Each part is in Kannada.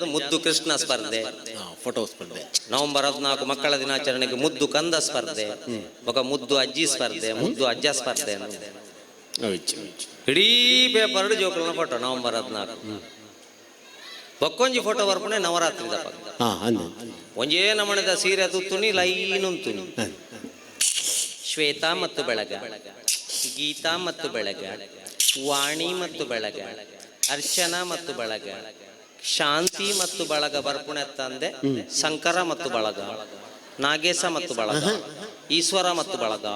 ಮುದ್ದು ಕೃಷ್ಣ ಸ್ಪರ್ಧೆ. ಫೋಟೋ ಸ್ಪರ್ಧೆ. ನವೆಂಬರ್ ಹದಿನಾಲ್ಕು ಮಕ್ಕಳ ದಿನಾಚರಣೆಗೆ ಮುದ್ದು ಕಂದ ಸ್ಪರ್ಧೆ. ಒಬ್ಬ ಮುದ್ದು ಅಜ್ಜಿ ಸ್ಪರ್ಧೆ ಮುದ್ದು ಅಜ್ಜ ಸ್ಪರ್ಧೆ ಇಡೀ ಪೇಪರ್ ಜೋಕಲ್ನ ಫೋಟೋ ನವೆಂಬರ್ ಹದಿನಾಲ್ಕು. ಬಕ್ಕೊಂಜಿ ಫೋಟೋ ಬರ್ಪಣೆ ನವರಾತ್ರಿ ದಪ್ಪ. ಹಾ ಅಂದ ಒಂಜೇ ನಮಣದ ಸೀರೆ ಅದು ತುಣಿ ಲೈನ್ ತುಣಿ ಶ್ವೇತಾ ಮತ್ತು ಬೆಳಗ ಗೀತಾ ಮತ್ತು ಬೆಳಗ ವಾಣಿ ಮತ್ತು ಬೆಳಗ ಅರ್ಚನಾ ಮತ್ತು ಬಳಗ ಶಾಂತಿ ಮತ್ತು ಬಳಗ ಬರ್ಪುಣೆ ತಂದೆ ಶಂಕರ ಮತ್ತು ಬಳಗ ನಾಗೇಶ ಮತ್ತು ಬಳಗ ಈಶ್ವರ ಮತ್ತು ಬಳಗ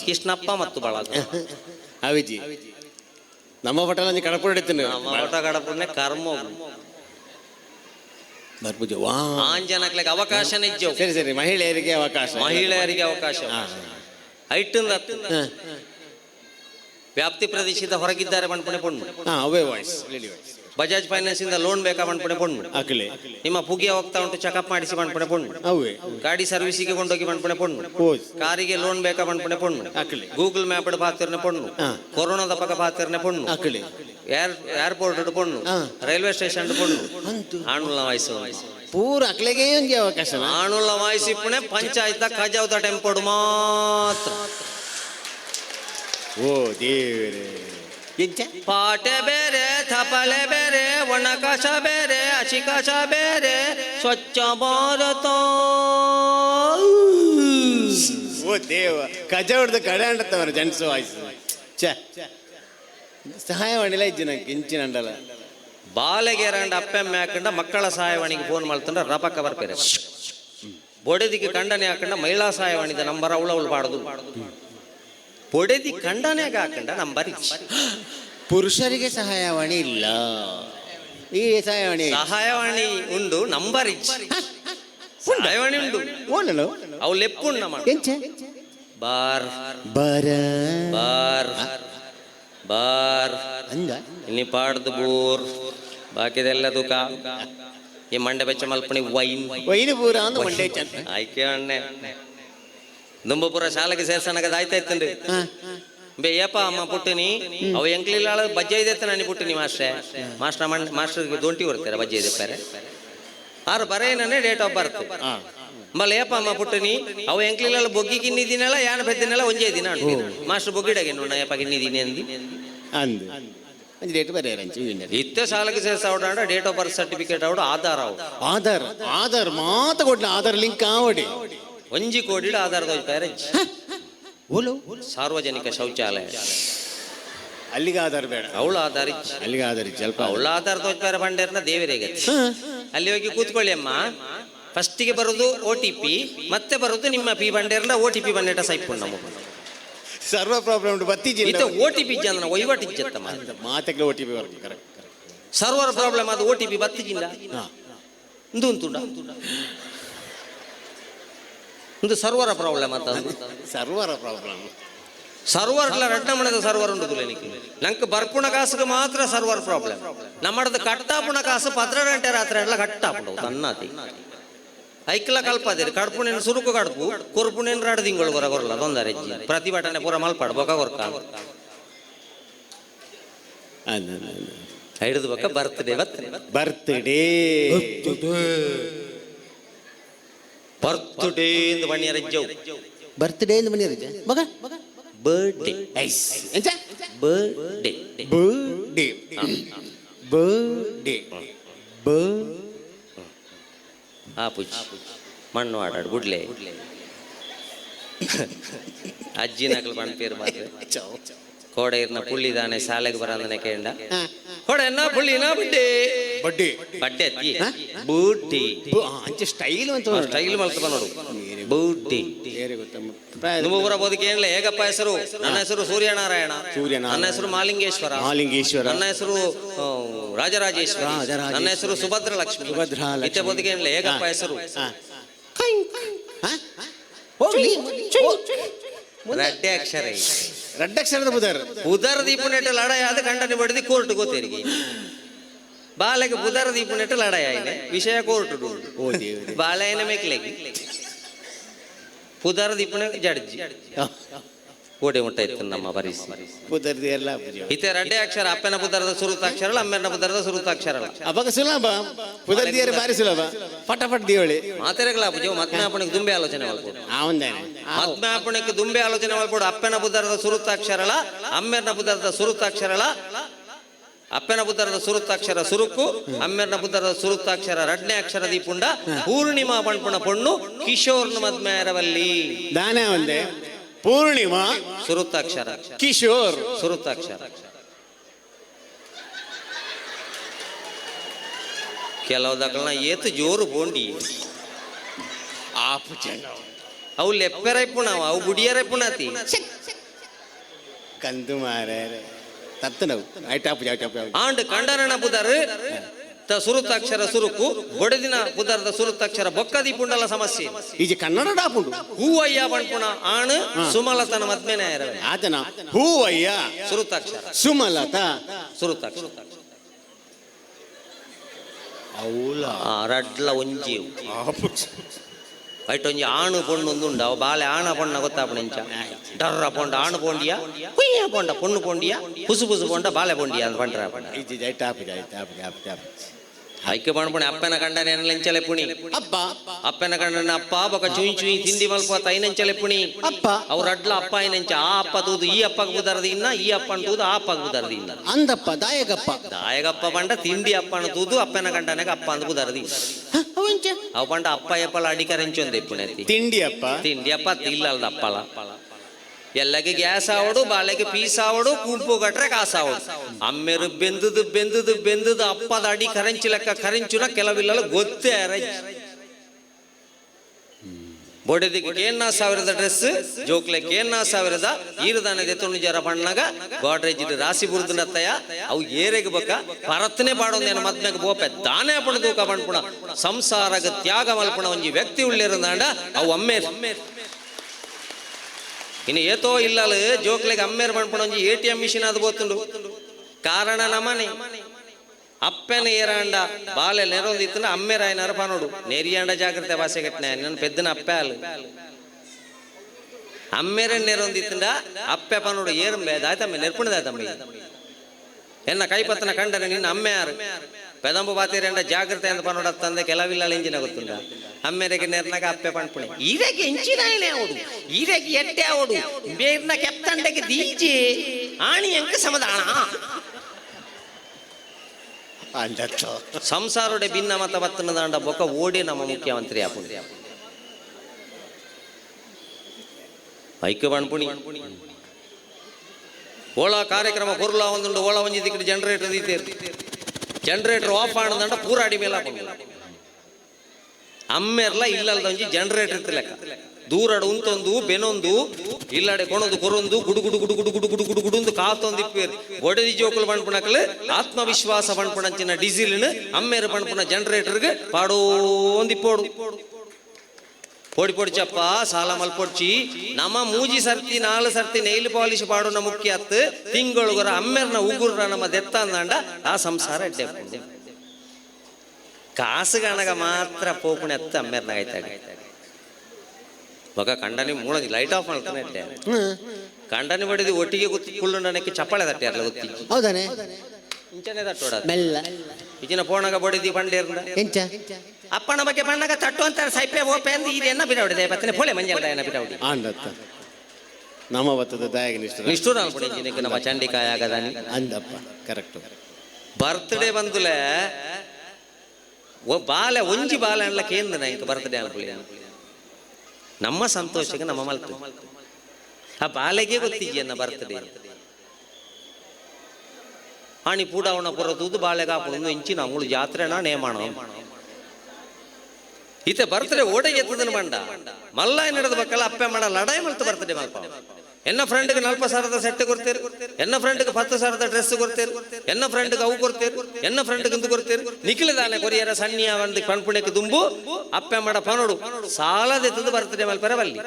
ಕೃಷ್ಣಪ್ಪ ಮತ್ತು ಬಳಗ. ಅವಿಜಿ. ನಮ್ಮ ಪಟಲ ನೀ ಕಡಪು ಹಿಡಿತೀನಿ ನಮ್ಮ ಕರ್ಮ ಬರ್ಪುಜ ವಾ ಆಂಜನಕ್ಲೆಗೆ ಅವಕಾಶ ಇಜ್ಜವು ಸರಿ ಸರಿ ಮಹಿಳೆಯರಿಗೆ ಅವಕಾಶ. ಮಹಿಳೆಯರಿಗೆ ಅವಕಾಶ ಐಟ್ ಐಟನ್ ಹಾ. ವ್ಯಾಪ್ತಿ ಪ್ರದೇಶದ ಹೊರಗಿದ್ದಾರೆ ಬಂಡ್ಪಣೆ ಪೊಣ್ಣು ಹಾ ಅವೇ voice lady voice Bajaj finance ಇಂದ ಲೋನ್ ಬೇಕಾ ಬಂಡ್ಪಣೆ ಪೊಣ್ಣು ಅಕಲೆ ನಿಮ್ಮ ಪುಗಿಯ ಹೋಗ್ತಾ ಉಂಟು ಚೆಕಪ್ ಮಾಡಿಸಿ ಬಂಡ್ಪಣೆ ಪೊಣ್ಣು ಅವೇ ಗಾಡಿ ಸರ್ವಿಸಿಗೆ ಕೊಂಡೋಗಿ ಬಂಡ್ಪಣೆ ಪೊಣ್ಣು ಕಾರಿಗೆ ಲೋನ್ ಬೇಕಾ ಬಂಡ್ಪಣೆ ಪೊಣ್ಣು ಅಕಲೆ ಗೂಗಲ್ ಮ್ಯಾಪ್ ಪಾತಿರ್ನೆ ಪೊಣ್ಣು. ಕೊರೋನಾದ ಪಕ್ಕ ಪಾತಿರ್ನೆ ಪೊಣ್ಣು ಅಕಲೆ ಏರ್ ಏರ್ಪೋರ್ಟ್ ಪೊಣ್ಣು. ರೈಲ್ವೆ ಸ್ಟೇಷನ್ ಪೊಣ್ಣು ಆಣುಲ್ಲ ಪೂರ ಅಕ್ಲೆಗೆ ಅವಕಾಶ ಆಣುಲ್ಲ ವಾಯ್ಸ್ ಇಪ್ಪಣೆ ಪಂಚಾಯತ್ ಖಜಾವತ ಟೆಂಪೋಡು ಮಾತ್ರ. ಓ ದೇವರೇ. ಎಂಚ? ಪಾಟೆ ಬೇರೆ ಥಪಲೆ ಬೇರೆ ಒಣಕಸ ಬೇರೆ ಹಸಿಕಸ ಬೇರೆ ಸ್ವಚ್ಛ ಭಾರತ. ಓ ದೇವ ಕಜ ಹೊಡೆದು ಕಡೆ ಅಂಡತ್ತವರ ಜೆಂಟ್ಸ್ ವಾಯ್ಸ್. ಛೆ ಸಹಾಯ ಮಾಡಿಲ್ಲ ಇಜ್ಜಿ ನಂಗೆ ಇಂಚಿನ ಅಂಡಲ್ಲ ಬಾಲಗೆರಂಡ ಅಪ್ಪೆಮ್ಮೆ ಹಾಕೊಂಡ ಮಕ್ಕಳ ಸಹಾಯವಾಣಿಗೆ ಫೋನ್ ಮಾಡ್ತಂದ್ರೆ ರಪಕ್ಕ ಬರ್ಪೇರೆ ಬೊಡೆದಿಗೆ ಕಂಡನೆ ಹಾಕೊಂಡ ಮಹಿಳಾ ಸಹಾಯವಾಣಿದ ನಂಬರ್ ಅವಳು ಅವಳು ಬಾಡುದು. ಬೊಡೆದಿ ಖಂಡನೆಗೆ ಹಾಕಂಡ ನಂಬರ್. ಪುರುಷರಿಗೆ ಸಹಾಯವಾಣಿ ಇಲ್ಲ. ಈ ಸಹಾಯವಾಣಿ. ಸಹಾಯವಾಣಿ ಉಂಡು ನಂಬರ್. ಸಹಾಯವಾಣಿ ಉಂಡು. ಓನಲು? ಅವು ಲೆಪ್ಪು ಎಂಚ? ಬಾರ್. ಬರ. ಬಾರ್. ಬಾರ್. ಅಂದ ಇಲ್ಲಿ ಪಾಡ್ದು ಬೋರ್. ಬಾಕಿದೆಲ್ಲ ತುಕ. ಈ ಮಂಡೆ ಬೆಚ್ಚ ಮಲ್ಪಣಿ ವೈನ್. ವೈನ್ ಪೂರ ಅಂದ್ರೆ ಮಂಡೆ ಆಯ್ಕೆ ಅಣ್ಣೆ. ದುಂಬಪುರ ಶಾಲೆಗೆ ಸೇರ್ಸನಗದ ಆಯ್ತಾಯ್ತಂಡ್ರಿ ಹಾ. ಬೇ ಏಪ ಅಮ್ಮ ಪುಟ್ಟಿನಿ ಅವ ಎಂಕ್ಲಿಲ್ಲ ಬಜ್ಜೆ ಇದೆ ನಾನು ಪುಟ್ಟಿನಿ ಮಾಸ್ಟ್ರೆ. ಮಾಸ್ಟರ್ ಮಾಸ್ಟರ್ ದೊಂಟಿ ಬರ್ತಾರೆ ಬಜ್ಜೆ ಇದೆ ಬೇರೆ ಆರು ಬರೇನೇ ಡೇಟ್ ಆಫ್ ಬರ್ತ್ ಮಲ್ಲ ಏಪ ಅಮ್ಮ ಪುಟ್ಟಿನಿ ಅವ ಎಂಕ್ಲಿಲ್ಲ ಬೊಗ್ಗಿ ಕಿನ್ನಿದ್ದೀನಲ್ಲ ಯಾನ ಬೆದ್ದಿನಲ್ಲ ಒಂಜೇ ದಿನ ಮಾಸ್ಟರ್ ಬೊಗ್ಗಿಡಗೆ ನೋಡ ಏಪ ಕಿನ್ನಿದ್ದೀನಿ ಅಂದಿ. ಅಂದು. ಅಂಜಿ ಡೇಟ್ ಬರೆ ಅಂಚು ವಿನ್ನರ್ ಇತ್ತೆ ಶಾಲೆಗೆ ಸೇರ್ಸ ಅವಡ ಡೇಟ್ ಆಫ್ ಬರ್ತ್ ಸರ್ಟಿಫಿಕೇಟ್ ಅವಡು ಆಧಾರ್ ಅವು ಆಧಾರ್ ಆಧಾರ್ ಆಧಾರ್ ಒಂಜಿ ಕೋಡಿಡ ಆಧಾರದ ಓಲೋ? ಸಾರ್ವಜನಿಕ ಶೌಚಾಲಯ. ಅಲ್ಲಿಗೆ ಆಧಾರ ಬೇಡ. ಅವಳು ಆಧಾರ. ಅಲ್ಲಿಗೆ ಆಧಾರ ಸ್ವಲ್ಪ ಅವಳ ಆಧಾರದ ಹೋಗ್ತಾರೆ ಬಂಡೇರ್ನ ದೇವರಿಗೆ ಅಲ್ಲಿ ಹೋಗಿ ಕೂತ್ಕೊಳ್ಳಿ ಅಮ್ಮ. ಫಸ್ಟಿಗೆ ಬರೋದು ಓ ಟಿ ಪಿ ಮತ್ತೆ ಬರೋದು ನಿಮ್ಮ ಪಿ ಬಂಡೇರ್ನ ಓ ಟಿ ಪಿ ಬಂಡೇಟ ಸೈಪುಂಡ್ ನಮ್ಮ ಸರ್ವ ಪ್ರಾಬ್ಲಮ್ ಉಂಟು ಬತ್ತಿಜಿ ಇತ್ತ ಓ ಟಿ ಪಿ ಜನ ವಹಿವಾಟು ಇಜ್ಜತ್ತಮ್ಮ. ಮಾತಕ್ಕೆ ಓ ಟಿ ಪಿ ಬರ್ತದೆ ಕರೆಕ್ಟ್ ಸರ್ವರ್ ಪ್ರಾಬ್ಲಮ್ ಅದು ಓ ಟಿ ಪಿ ಬತ್ತಿಜಿಂದ ಹಾ. ಉಂದು ಒಂದು ಸರ್ವರ ಪ್ರಾಬ್ಲಮ್ ಅಂತ. ಸರ್ವರ ಪ್ರಾಬ್ಲಮ್ ಸರ್ವರ್ ಇಲ್ಲ ರಡ್ಡ ಮಣದ ಸರ್ವರ್ ಉಂಟು ತುಲೆನಿಕ್ಕೆ ನಂಗೆ ಬರ್ಪುಣ ಕಾಸಿಗೆ ಮಾತ್ರ ಸರ್ವರ್ ಪ್ರಾಬ್ಲಮ್ ನಮ್ಮಡದ ಕಟ್ಟಾಪುಣ ಕಾಸು ಪತ್ರ ಗಂಟೆ ರಾತ್ರಿ ಎಲ್ಲ ಕಟ್ಟಾಪುಡು ತನ್ನಾತಿ ಐಕ್ಲ ಕಲ್ಪದಿರಿ ಕಡ್ಪುಣೇನು ಸುರುಕು ಕಡ್ಪು ಕೊರ್ಪುಣೇನು ರಡ್ ತಿಂಗಳು ಹೊರ ಬರಲ್ಲ ತೊಂದರೆ. ಪ್ರತಿಭಟನೆ ಪೂರ ಮಲ್ಪಾಡು ಬೊಕ ಕೊರ್ಕ ಹಿಡಿದು ಬೊಕ ಬರ್ತ್ಡೇ ಬರ್ತ್ಡೇ. ಬರ್ತ್ಡೇ. ಬರ್ತ್ಡೇ ಎಂದು ಬಣ್ಣಿಯರ ರಜ್ಜವು ಬರ್ತ್ಡೇ ಎಂದು ಮನೆ ರಜ್ಜ. ಮಗ? ಬರ್ಡೇ ಐಸ್. ಎಂಚ ಬರ್ಡೇ ಬರ್ಡೇ ಬರ್ಡೇ ಬ ಆ ಪೂಜಿ. ಮಣ್ಣು ಆಡಾಡು. ಗುಡ್ಲೆ. ಅಜ್ಜಿ ನಕಲು ಬಣ್ಣ ಪೇರು ಮಾತ್ರ ಕೋಡೆ ಇರ್ನ ಪುಳ್ಳಿದಾನೆ ಶಾಲೆಗೆ ಬರಂದನೆ ಕೇಂಡ ಕೊಡೆನ್ನ ಪುಳ್ಳಿನ ಬಡ್ಡಿ. ಬಡ್ಡಿ. ಬಡ್ಡೆ ಅತ್ತಿ. ಬೂಟಿ. ಅಂಚ ಸ್ಟೈಲ್ ಅಂತ ಸ್ಟೈಲ್ ಮಲ್ತಪ ನೋಡು. ಬೂಟಿ. ನಿಮ್ಮ ಊರ ಬೋದಿಕೆ ಏನಿಲ್ಲ ಹೇಗಪ್ಪ ಹೆಸರು ನನ್ನ ಹೆಸರು ಸೂರ್ಯನಾರಾಯಣ. ಸೂರ್ಯನ ನನ್ನ ಹೆಸರು ಮಾಲಿಂಗೇಶ್ವರ. ಮಾಲಿಂಗೇಶ್ವರ. ನನ್ನ ಹೆಸರು ರಾಜರಾಜೇಶ್ವರಿ. ನನ್ನ ಹೆಸರು ಸುಭದ್ರ ಲಕ್ಷ್ಮಿ ಸುಭದ್ರ ಲಕ್ಷ್ಮಿ. ಇತ್ತೆ ಬೋದಿಗೆ ಏನಿಲ್ಲ ಹೇಗಪ್ಪ ಹೆಸರು? ಹೋಗ್ಲಿ. ರಡ್ಡೆ ಅಕ್ಷರ. രണ്ടക്ഷരത് പുതർ പുതർ ദീപുനായിട്ട് ലടയാതെ കണ്ടന് പടുതി കോർട്ട് കോത്തിരിക്കും ಬಾಲೆಗೆ ಬುಧರ ದೀಪನಿಟ್ಟು ಲಡಾಯಿನೆ ವಿಷಯ ಕೋರ್ಟ್ ಬಾಲಯನ ಮೇಕ್ಲೆಗೆ. ಪುದರ ದೀಪನ ಜಡ್ಜಿ. ಕೋಡೆ ಮುಟ್ಟ ಇತ್ತು ನಮ್ಮ ಪರಿಸ್ಥಿತಿ ಪುದರ್ದು ಎಲ್ಲ ಇತ್ತೆ ರಡ್ಡೆ ಅಕ್ಷರ ಅಪ್ಪನ ಪುದರದ ಸುರುತಾಕ್ಷರ ಅಮ್ಮನ ಪುದರದ ಸುರುತಾಕ್ಷರ ಅವಾಗ ಸುಲಭ. ಪುದರ್ದಿಯರು ಬಾರಿ ಸುಲಭ. ಪಟ ಪಟ ದಿವಳಿ. ಮಾತೆರೆಗಳ ಪೂಜೆ ಮತ್ತೆ ದುಂಬೆ ಆಲೋಚನೆ ಮಾಡ್ಬೋದು ಆ ಒಂದೇನೆ. ಆತ್ಮಾಪಣಕ್ಕೆ ದುಂಬೆ ಆಲೋಚನೆ ಮಾಡ್ಬೋದು. ಅಪ್ಪನ ಬುದ್ಧರದ ಸುರುತಾಕ್ಷರಳ ಅಮ್ಮೆರ್ನ ಬುದ್ಧರದ ಸುರುತಾಕ್ಷರಳ ಅಪ್ಪನ ಬುದ್ಧರದ ಸುರುತಾಕ್ಷರ ಸುರುಕು ಅಮ್ಮೆರ್ನ ಬುದ್ಧರದ ಸುರುತ್ತಾಕ್ಷರ ರಡ್ನೇ ಅಕ್ಷರ ದೀಪುಂಡ ಪೂರ್ಣಿಮಾ ಬಣ್ಪುಣ ಪೊಣ್ಣು ಕಿಶೋರ್ನ ಮದ್ಮೇರವಲ್ಲಿ ದಾನೆ ಒಂದೇ. ಪೂರ್ಣಿಮಾ ಸುರುತ್ತಾಕ್ಷರ. ಕಿಶೋರ್. ಸುರುತ್ತಾಕ್ಷರ. ಕೆಲವು ದಾಖಲ ಏತು ಜೋರು ಬೋಂಡಿ. ಆಪು ಅವು ಲೆಪ್ಪೆರೈಪುಣ ಅವು ಬುಡಿಯರೈ ಪುಣತಿ. ಕಂದು ಮಾರೇ. ತತ್ತು ನಾವು. ಐಟಾಪ್ ಆಂಡ್ ಕಂಡರಣ ಬುಧರ್ ತ ಸುರುತಾಕ್ಷರ ಸುರುಕು ಬೊಡದಿನ ಬುಧರದ ಸುರುತಾಕ್ಷರ ಬೊಕ್ಕದಿ ಪುಂಡಲ ಸಮಸ್ಯೆ. ಈಜಿ ಕನ್ನಡ ಡಾಪುಂಡು ಹೂವಯ್ಯ ಬಣ್ಪುಣ ಆಣ್ ಸುಮಲತನ ಮದ್ಮೆನ ಆತನ ಹೂವಯ್ಯ ಸುರುತಾಕ್ಷರ. ಸುಮಲತ. ಸುರುತಾಕ್ಷರ. ಆ ರಡ್ಲ ಒಂಜಿ ಐಟ್ ಒಂಜಿ ಆಣು ಪೊಣ್ಣು ಒಂದುಂಡ ಅವು ಬಾಲೆ ಆಣ ಪೊಣ್ಣ ಗೊತ್ತಾಪಣ ಇಂಚ. ಡರ್ರ ಪೊಂಡ ಆಣು ಪೊಂಡಿಯ? ಕುಯ್ಯ ಪೊಂಡ ಪೊಣ್ಣು ಪೊಂಡಿಯ? ಪುಸು ಪುಸು ಪೊಂಡ ಬಾಲೆ ಪೊಂಡಿಯ ಅಂತ ಪಂಡ್ರ ಐಕ್ಯ ಪಣ್ಪುಣಿ ಅಪ್ಪನ ಕಂಡನೆ ಎನ್ನಲೆಂಚಲೆ ಪುಣಿ? ಅಪ್ಪ ಅಪ್ಪನ ಕಂಡನ ಅಪ್ಪ ಬಕ ಚುಯಿ ಚುಯಿ ತಿಂಡಿ ಮಲ್ಪ ತೈನಂಚಲೆ ಪುಣಿ? ಅಪ್ಪ ಅವ್ರ ಅಡ್ಲ ಅಪ್ಪ ಐನಂಚ ಆ ಅಪ್ಪ ತೂದು ಈ ಅಪ್ಪಗ ಬುದರದಿ ಇನ್ನ ಈ ಅಪ್ಪನ ತೂದು ಆ ಅಪ್ಪಗ ಬುದರದಿ ಇನ್ನ. ಅಂದಪ್ಪ ದಾಯಗಪ್ಪ. ದಾಯಗಪ್ಪ ಪಂಡ ತಿಂಡಿ ಅಪ್ಪನ ತೂದು ಅಪ್ಪನ ಕಂಡನೆಗ ಅಪ್ಪ ಅಂದ ಬುದರದಿ ఉంచు అవ్వండి అప్ప ఎప్పలు అడికరించింది ఇప్పుడు తిండి అప్ప తిండి అప్ప తిల్లదు అప్పల ಎಲ್ಲಗೆ ಗ್ಯಾಸ್ ಆವಡು ಬಾಳೆಗೆ ಪೀಸ್ ಆವಡು ಕೂಂಪು ಗಟ್ರೆ ಕಾಸು ಆವಡು. ಅಮ್ಮೆರು ಬೆಂದದು ಬೆಂದದು ಬೆಂದದು ಅಪ್ಪದ ಅಡಿ ಕರೆಂಚಿ ಲೆಕ್ಕ ಕರೆಂಚುನ ಕೆಲವಿಲ್ಲ ಗೊತ್ತೇ ಅರಜಿ ಬೊಡೆದಿಗೆ ಕೇನ್ನ ಸಾವಿರದ ಡ್ರೆಸ್, ಜೋಕ್ಲೆ ಕೇನ್ನ ಸಾವಿರದ ಈರದಾನದೆ ತುಣಿಜರ ಬಣ್ಣಗ ಗೋಡ್ರೇಜ್ ರಾಸಿ ತಯ, ಅವು ಏರೆಗೆ ಬಕ ಪರತ್ನೆ ನೆನ ಮದ್ಮೆಗೆ ಬೋಪೆ ದಾನೇ ಪಣ ತೂಕ ಪಣ್ಪುಣ ಸಂಸಾರಗ ತ್ಯಾಗ ಮಲ್ಪಣ ಒಂಜಿ ವ್ಯಕ್ತಿ ಉಳ್ಳಿರಂದಾಂಡ ಅವು ಅಮ್ಮೆ ಇನ್ನು ಏತೋ ಇಲ್ಲಲು ಜೋಕ್ಲೆಗೆ ಅಮ್ಮೇರ್ ಪಣ್ಪುಣ ಒಂಜಿ ಎ ಟಿ ಎಂ ಮಿಷಿನ್ ಅದು ಬೋತುಂಡು. ಕಾರಣ ನಮನೆ. అప్పెన ఏరాండ బాలే నెరొంది ఇతను అమ్మేరాయన అరపానుడు నెరియాండ జాగ్రత్త భాషగట్టిన నన్ను పెద్దన అప్పాలు అమ్మేరని నెరొంది ఇతుండా అప్పే పనుడు ఏరం దాతమ్మ నెరుపునిదాతమ్మ ఎన్న కైపత్తన కండర నిన్న అమ్మేయారు పెదంబు బాతేరండ జాగ్రత్త ఎంత పనుడు అత్తందే కెలవిల్లాలు ఎంచిన గొత్తుండ అమ్మేరకి నెరనక అప్పే పనుపుని ఈరకి ఎంచిన ఆయన అవడు ఈరకి ఎట్టే అవడు మేర్నకెత్తండకి దీచి ఆణి ఎంక సమదానా ಸಂಸಾರೊಡೆ ಭಿನ್ನ ಮತ ಬತ್ತನ ದಾಂಡ ಬೊಕ ಓಡಿ ನಮ್ಮ ಮುಖ್ಯಮಂತ್ರಿ ಆಪುಂಡು ಐಕ್ಯ ಬಣ್ಪುಣಿ ಓಳ ಕಾರ್ಯಕ್ರಮ ಪುರ್ಲ ಒಂದುಂಡು ಓಳ ಒಂಜಿ ದಿಕ್ಕಿ ಜನರೇಟರ್ ದೀತೇರು ಜನರೇಟರ್ ಆಫ್ ಆಣದಂಡ ಪೂರ ಅಡಿ ಮೇಲೆ ಹಾಕೊಂಡು ಅಮ್ಮೆರ್ಲ ಇಲ್ಲಲ್ದ ಒಂಜಿ ಜನರೇಟರ್ ಇತ್ತು ಲೆಕ್ಕ ದೂರಡು ಉಂತೊಂದು, ಬೆನೊಂದು, ಇಲ್ಲಡೆ ಕೊಣೊಂದು, ಕೊರೊಂದು, ಗುಡು ಗುಡು ಗುಡು ಗುಡು ಗುಡು ಗುಡು ಗುಡು ಒಂದು ಕಾತೊಂದು ಇಪ್ಪೇರು ಒಡೆದಿ ಜೋಕುಲು ಬಣ್ಪುಣಕ್ಲು ಆತ್ಮವಿಶ್ವಾಸ ಬಣ್ಪುಣಂಚಿನ ಡೀಸೆಲ್ನ ಅಮ್ಮೇರು ಬಣ್ಪುಣ ಜನರೇಟರ್ಗೆ ಪಾಡೋ ಪೊಡಿ ಪೊಡಿಚಪ್ಪ ಸಾಲ ಮಲ್ಪೊಡ್ಚಿ ನಮ್ಮ ಮೂಜಿ ಸರ್ತಿ, ನಾಲ್ ಸರ್ತಿ ನೈಲ್ ಪಾಲಿಷ್ ಪಾಡೋನ ಮುಖ್ಯ ಅತ್ ತಿಂಗಳೊಗರ ಅಮ್ಮೆರ್ನ ಉಗುರ್ರ ನಮ್ಮ ದೆತ್ತ ಅಂದಾಂಡ ಆ ಸಂಸಾರ ಎಡ್ಡೆ ಅತ್ತ ಗಣಗ ಮಾತ್ರ ಪೋಪುಣೆ ಅತ್ತ ಅಮ್ಮೆರ್ನ ಆಯ್ತಾಗ ಮಗ ಕಂಡನಿ ಮೂಳ ಲೈಟ್ ಆಫ್ ಮಾಡ್ತಾನೆ ಕಂಡನಿ ಬಡಿದು ಒಟ್ಟಿಗೆ ಗೊತ್ತಿ ಕುಳ್ಳು ನನಕ್ಕೆ ಚಪ್ಪಾಳೆ ತಟ್ಟಾರಲ್ಲ ಗೊತ್ತಿ ಹೌದಾನೆ? ಇಂಚನೆ ತಟ್ಟೋಡ ಮೆಲ್ಲ. ಇಜಿನ ಪೋಣಗ ಬಡಿದಿ ಪಂಡೆ ಇಂಚ ಅಪ್ಪನ ಬಗ್ಗೆ ಬಣ್ಣಗ ತಟ್ಟು ಅಂತ ಸೈಪೆ ಓಪೆ ಅಂದ್ ಈರೆನ್ನ ಬಿಡವಡಿದೆ ಬತ್ತನೆ ಪೊಳೆ ಮಂಜಲ್ದ ಏನ ಬಿಡೋಡಿ. ಅಂದತ್ತ. ನಮ್ಮ ಬತ್ತದ ದಾಯಗ ನಿಷ್ಠ ನಿಷ್ಠೂರ ಅನ್ಬಿಡಿ ನಮ ನಮ್ಮ ಚಂಡಿಕಾಯ ಆಗದಾನಿ ಅಂದಪ್ಪ ಕರೆಕ್ಟ್. ಬರ್ತ್ಡೇ ಬಂದುಲೆ ಓ ಬಾಲೆ ಒಂಜಿ ಬಾಲೆ ಅನ್ಲ ಕೇಂದ್ರ ನಂಗೆ ಬರ್ತ್ಡೇ ಅನ್ಕೊಳ್ಳಿ ನಮ್ಮ ಸಂತೋಷಕ್ಕೆ ನಮ್ಮ ಮಲ್ತು ಆ ಬಾಲೆಗೆ ಗೊತ್ತಿದೆಯನ್ನ ಬರ್ತ್ಡೇ ಆಣಿ ಪೂಡಾವಣ ಪುರ ತೂದು ಬಾಳೆಗೆ ಹಾಕೊಂಡು ಇಂಚಿನ ಅಂಗುಳು ಜಾತ್ರೆನ ನೇಮಾಣ ಈತ ಬರ್ತದೆ ಓಡೆ ಎತ್ತದನ್ ಮಂಡ ಮಲ್ಲ ನಡೆದ ಬಕ್ಕಲ್ಲ ಅಪ್ಪೆ ಮಾಡ ಲಡಾಯಿ ಮಲ್ತು ಬರ್ತದೆ ಮಲ್ಪ. ಎನ್ನ ಫ್ರೆಂಡ್ಗೆ ನಲ್ಪ ಸಾವಿರದ ಸೆಟ್ ಕೊಡ್ತೀರಿ ಎನ್ನ ಫ್ರೆಂಡ್ಗೆ ಹತ್ತು ಸಾವಿರದ ಡ್ರೆಸ್ ಕೊಡ್ತೀರಿ ಎನ್ನ ಫ್ರೆಂಡ್ಗೆ ಅವು ಕೊಡ್ತೀರಿ ಎನ್ನ ಫ್ರೆಂಡ್ಗೆ ಇಂದು ಕೊಡ್ತೀರಿ ನಿಖಿಲದಾನೆ ಕೊರಿಯರ ಸಣ್ಣಿಯ ಒಂದು ಪಣ್ಪುಣಕ್ಕೆ ದುಂಬು ಅಪ್ಪೆ ಮಾಡ ಪನೋಡು ಸಾಲದೆತ್ತದು ಬರ್ತಡೆ ಮಲ್ಪೆರ ಬಲ್ಲಿ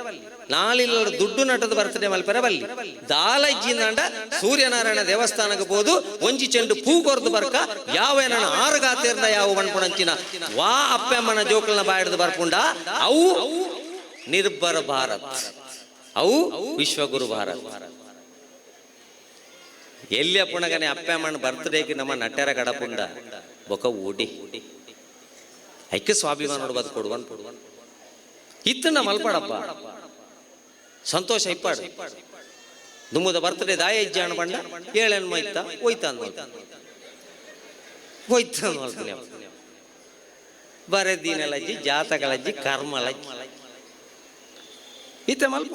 ನಾಳಿಲ್ಲ ದುಡ್ಡು ನಟದ ಬರ್ತಡೆ ಮಲ್ಪೆರ ಬಲ್ಲಿ ದಾಲಜ್ಜಿಂದಾಂಡ ಸೂರ್ಯನಾರಾಯಣ ದೇವಸ್ಥಾನಕ್ಕೆ ಹೋದು ಒಂಜಿ ಚೆಂಡು ಪೂ ಕೊರ್ದು ಬರ್ಕ ಯಾವ ಏನನ ಆರುಗಾತಿರ್ದ ಯಾವ ಬಣ್ಪುಣಂಚಿನ ವಾ ಅಪ್ಪೆಮ್ಮನ ಜೋಕಲ್ನ ಬಾಯ್ಡ್ದು ಬರ್ಪುಂಡ ಅವು ನಿರ್ಭರ ಭಾರತ್ ಅವು ವಿಶ್ವಗುರು ಭಾರತ ಎಲ್ಲಿ ಅಪ್ಪಣಗನೆ ಅಪ್ಪ ಮಣ್ಣು ಬರ್ತ್ಡೇಗೆ ನಮ್ಮ ನಟ್ಯರ ಗಡಪುಂಡ ಬೊಕ ಓಡಿ ಐಕ್ಯ ಸ್ವಾಭಿಮಾನ ನೋಡ್ಬದು ಕೊಡುವನ್ ನಮ್ಮ ಅಲ್ಪಾಡಪ್ಪ ಸಂತೋಷ ಇಪ್ಪಾಡು. ದುಮ್ಮದ ಬರ್ತಡೇ ದಾಯ ಇಜ್ಜೆ ಅಣ್ಣ ಬಂಡ ಏಳೆನ್ ಮೈತ ಹೋಯ್ತ ಹೋಯ್ತ ಮಲ್ಪನೆ ಬರೆದೀನಲಜ್ಜಿ ಜಾತಗಳಜ್ಜಿ ಕರ್ಮಲಜ್ಜಿ. ಈತ ಮಲ್ಪ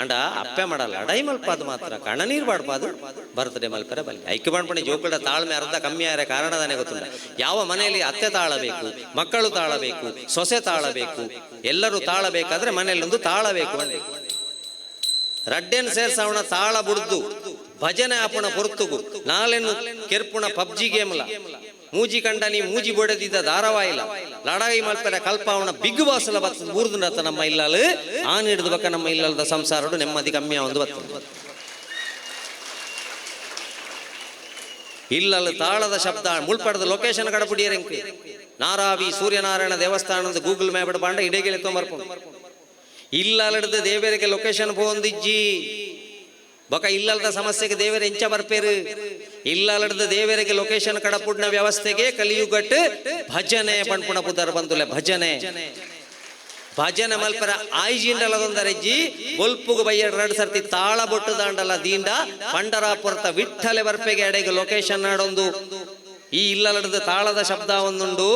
ಅಂಡ ಅಪ್ಪೆ ಮಾಡಲ್ಲ, ಅಡೈ ಮಲ್ಪಾದ ಮಾತ್ರ. ಕಣ ನೀರು ಬಾಡ್ಪಾದು. ಬರ್ತಡೆ ಮಲ್ಪರೆ ಬಲ್ಲಿ. ಐಕ್ಯ ಮಾಡ್ಪಣೆ ಜೋಕುಡ ತಾಳ್ಮೆ ಅರ್ಧ ಕಮ್ಮಿ ಆರೆ ಕಾರಣದಾನೆ ಗೊತ್ತಿಲ್ಲ ಯಾವ ಮನೆಯಲ್ಲಿ ಅತ್ತೆ ತಾಳಬೇಕು, ಮಕ್ಕಳು ತಾಳಬೇಕು, ಸೊಸೆ ತಾಳಬೇಕು, ಎಲ್ಲರೂ ತಾಳಬೇಕಾದ್ರೆ ಮನೆಯಲ್ಲಿ ಒಂದು ತಾಳಬೇಕು ಅಂದೆ. ರಡ್ಡೆನ್ ಸೇರ್ಸವಣ ತಾಳ ಬುಡ್ದು, ಭಜನೆ ಆಪಣ ಪೊರ್ತುಗು. ನಾಳೆನು ಕೆರ್ಪುಣ ಪಬ್ಜಿ ಗೇಮ್ಲ. ಮೂಜಿ ಕಂಡ ನೀ ಮೂಜಿ ಬೊಡೆದಿದ್ದ ಧಾರಾವಾಹಿಲ ಲಡಾಯಿ ಮಲ್ಪರ ಕಲ್ಪಾವಣ ಬಿಗ್ ಬಾಸ್ಲ ಬರ್ತದ ಮೂರ್ದಿನತ್ತ ನಮ್ಮ ಇಲ್ಲಲು ಆನ್ ಹಿಡಿದು ಬಕ್ಕ ನಮ್ಮ ಇಲ್ಲದ ಸಂಸಾರಡು ನೆಮ್ಮದಿ ಕಮ್ಮಿ ಒಂದು ಬರ್ತದೆ ಇಲ್ಲಲ್ಲಿ ತಾಳದ ಶಬ್ದ ಮುಳ್ಪಡದ ಲೊಕೇಶನ್ ಕಡಪುಡಿಯರಂಕೆ ನಾರಾವಿ ಸೂರ್ಯನಾರಾಯಣ ದೇವಸ್ಥಾನದ ಗೂಗಲ್ ಮ್ಯಾಪ್ ಬಾಂಡ ಇಡೆಗೆಲೆ ತೊಂಬರ್ಕೊಂಡು ಇಲ್ಲಲ್ಲದ ದೇವರಿಗೆ ಲೊಕೇಶನ್ ಪೋಂದಿಜ್ಜಿ ಬೊಕ ಇಲ್ಲದ ಸಮಸ್ಯೆಗೆ ದೇವರ ಎಂಚ ಬರ್ಪೇರು. ಇಲ್ಲಲ್ಲದ ದೇವರಿಗೆ ಲೊಕೇಶನ್ ಕಡಪುಡ್ನ ವ್ಯವಸ್ಥೆಗೆ ಕಲಿಯುಗಟ್ ಭಜನೆ ಪಣ್ಪುಣ ಪುದರ್ ಬಂದುಲೆ, ಭಜನೆ. ಭಜನೆ ಮಲ್ಪರ ಆಯ್ಜಿಂಡಲದೊಂದರೆಜ್ಜಿ ಬೊಲ್ಪುಗು ಬಯ್ಯ ಎರಡು ಸರ್ತಿ ತಾಳ ಬೊಟ್ಟು ದಾಂಡಲ ದೀಂಡ, ಪಂಡರಾಪುರತ ವಿಠಲೆ ಬರ್ಪೆಗೆ ಎಡೆಗೆ ಲೊಕೇಶನ್ ನಾಡೊಂದು. ಈ ಇಲ್ಲದ ತಾಳದ ಶಬ್ದ ಒಂದುಂಡು.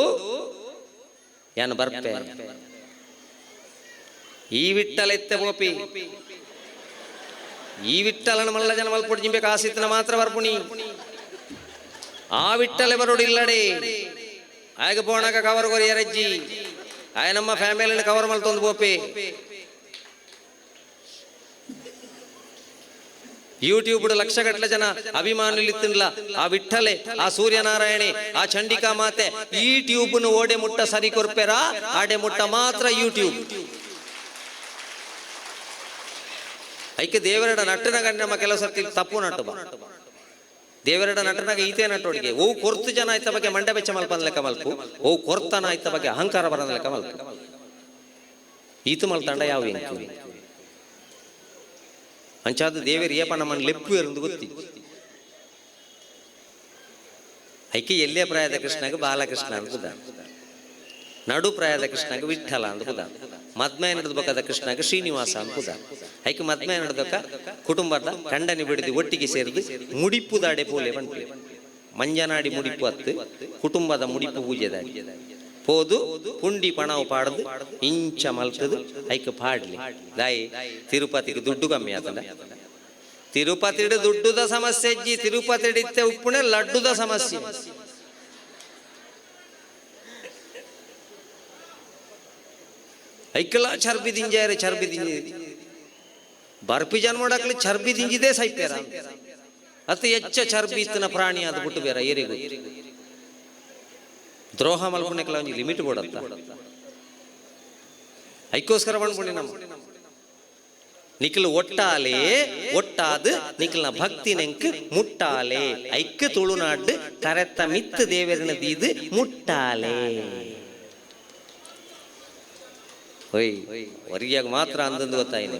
ಏನು ಬರ್ಪೆ? ಈ ವಿಠಲ ಬೋಪಿ ಈ ವಿಟ್ಟಲನ ಮಲ್ಲ ಜನ ಮಲ್ಪೊಟ್ಟು ಜಿಂಬೆ ಕಾಸಿತ್ತಿನ ಮಾತ್ರ ಬರ್ಪುಣಿ. ಆ ವಿಠ್ಠಲೆ ಬರೋಡಿಲ್ಲಡೆ ಆಗ ಪೋಣಾಕ ಕವರ್ ಕೊರಿಯರಜ್ಜಿ ಆಯ ನಮ್ಮ ಫ್ಯಾಮಿಲಿನ ಕವರ್ ಮಲ್ತೊಂದು ಪೋಪೆ ಯೂಟ್ಯೂಬ್ ಲಕ್ಷಗಟ್ಟಲೆ ಜನ ಅಭಿಮಾನಿಲಿತ್ತಿನ್ಲ. ಆ ವಿಠಲೆ ಆ ಸೂರ್ಯನಾರಾಯಣೆ, ಆ ಚಂಡಿಕಾ ಮಾತೆ, ಈ ಟ್ಯೂಬ್ನು ಓಡೆ ಮುಟ್ಟ ಸರಿ ಕೊರ್ಪೆರ, ಆಡೆ ಮುಟ್ಟ ಮಾತ್ರ ಯೂಟ್ಯೂಬ್ ಐಕೆ ದೇವರಡ ನಟನಾಗ ನಮ್ಮ ಕೆಲಸ ತಪ್ಪು ನಟು ದೇವರಡ ನಟನಾಗ ಈತೇ ನಟೋಡಿಗೆ ಓ ಕೊರ್ತು ಜನ ಆಯ್ತ ಬಗ್ಗೆ ಮಂಡ ಬೆಚ್ಚ ಮಲ್ಪ ಅನ್ಲೆಕ್ಕ ಮಲ್ಪು. ಓ ಕೊರ್ತನ ಆಯ್ತ ಬಗ್ಗೆ ಅಹಂಕಾರ ಬರನ್ಲೆಕ್ಕ ಮಲ್ಪು. ಈತು ಮಲ್ತಂಡ ಯಾವ ಅಂಚಾದ ದೇವರ ಏಪ ನಮ್ಮ ಲೆಪ್ಪು ಇರಂದು ಗೊತ್ತಿ. ಐಕೆ ಎಲ್ಲೇ ಪ್ರಾಯದ ಕೃಷ್ಣಗೆ ಬಾಲಕೃಷ್ಣ ಅಂತ ನಡು ಪ್ರಾಯದ ಕೃಷ್ಣಗೆ ವಿಠಲ ಅಂತ ಕುದ ಮದ್ಮೆ ನಡೆದಬೇಕಾದ ಕೃಷ್ಣಗೆ ಶ್ರೀನಿವಾಸ ಅಂತ ಕುದ ಐಕೆ ಮದ್ಮೆ ನಡೆದಕ್ಕ ಕುಟುಂಬದ ಕಂಡನಿ ಬಿಡಿದು ಒಟ್ಟಿಗೆ ಸೇರಿದು ಮುಡಿಪು ದಾಡೆ ಪೋಲೆ ಬಂಟ್ಲೆ ಮಂಜನಾಡಿ ಮುಡಿಪು ಹತ್ತು, ಕುಟುಂಬದ ಮುಡಿಪು ಪೂಜೆದಾಡಿ. ಪೋದು, ಪುಂಡಿ ಪಣವು ಪಾಡದು, ಇಂಚ ಮಲ್ತದು ಐಕ ಪಾಡ್ಲಿ. ದಾಯಿ, ತಿರುಪತಿಗೆ ದುಡ್ಡು ಕಮ್ಮಿ ಆತಂದ ತಿರುಪತಿಡು ದುಡ್ಡುದ ಸಮಸ್ಯೆ ಜಿ ತಿರುಪತಿಡಿತ್ತೆ ಉಪ್ಪುಣೆ ಲಡ್ಡುದ ಸಮಸ್ಯೆ. ಐಕಲ ಚರ್ಬಿ ದಿಂಜಾರೆ ಚರ್ಬಿ ದಿಂಜಿ. ಬರ್ಪಿ ಜನ ಮಾಡಕ್ಲಿ ಚರ್ಬಿ ದಿಂಜಿದೆ ಸೈಪ್ಯಾರ. ಅತಿ ಹೆಚ್ಚ ಚರ್ಬಿ ಇತ್ತಿನ ಪ್ರಾಣಿ ಅದು ಬಿಟ್ಟು ಬೇರೆ, ಏರಿಗೂ. ದ್ರೋಹ ಮಲ್ಪುಣಕ್ಲ ಒಂಜಿ ಲಿಮಿಟ್ ಕೊಡತ್ತ. ಐಕೋಸ್ಕರ ಬಂದ್ಬಿಡಿ ನಮ್ಮ ನಿಖಿಲ್ ಒಟ್ಟಾಲೆ, ಒಟ್ಟಾದು ನಿಖಿಲ್ನ ಭಕ್ತಿ ನೆಂಕ್ ಮುಟ್ಟಾಲೆ. ಐಕ್ಕ ತುಳುನಾಡ್ ಕರೆತ್ತ ಮಿತ್ತು ದೇವರಿನ ದೀದು ಮುಟ್ಟಾಲೆ. ಹೊಯ್ ಹೊರಗಿಯಾಗ ಮಾತ್ರ ಅಂದಂದು ಗೊತ್ತಾಯಿನಿ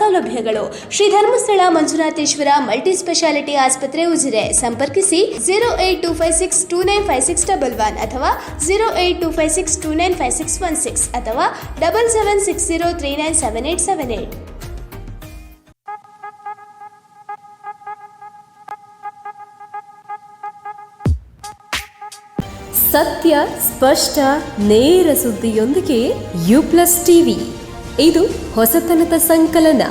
ಸೌಲಭ್ಯಗಳು. ಶ್ರೀ ಧರ್ಮಸ್ಥಳ ಮಂಜುನಾಥೇಶ್ವರ ಮಲ್ಟಿ ಸ್ಪೆಷಾಲಿಟಿ ಆಸ್ಪತ್ರೆ ಉಜಿರೆ. ಸಂಪರ್ಕಿಸಿ zero eight two five six two nine five six double one ಅಥವಾ zero eight two five six two nine five six one six ಅಥವಾ double seven six zero three nine seven eight seven eight ಸತ್ಯ, ಸ್ಪಷ್ಟ, ನೇರ ಸುದ್ದಿಯೊಂದಿಗೆ ಯು ಪ್ಲಸ್ ಟಿವಿ. ಇದು ಹೊಸತನದ ಸಂಕಲನ.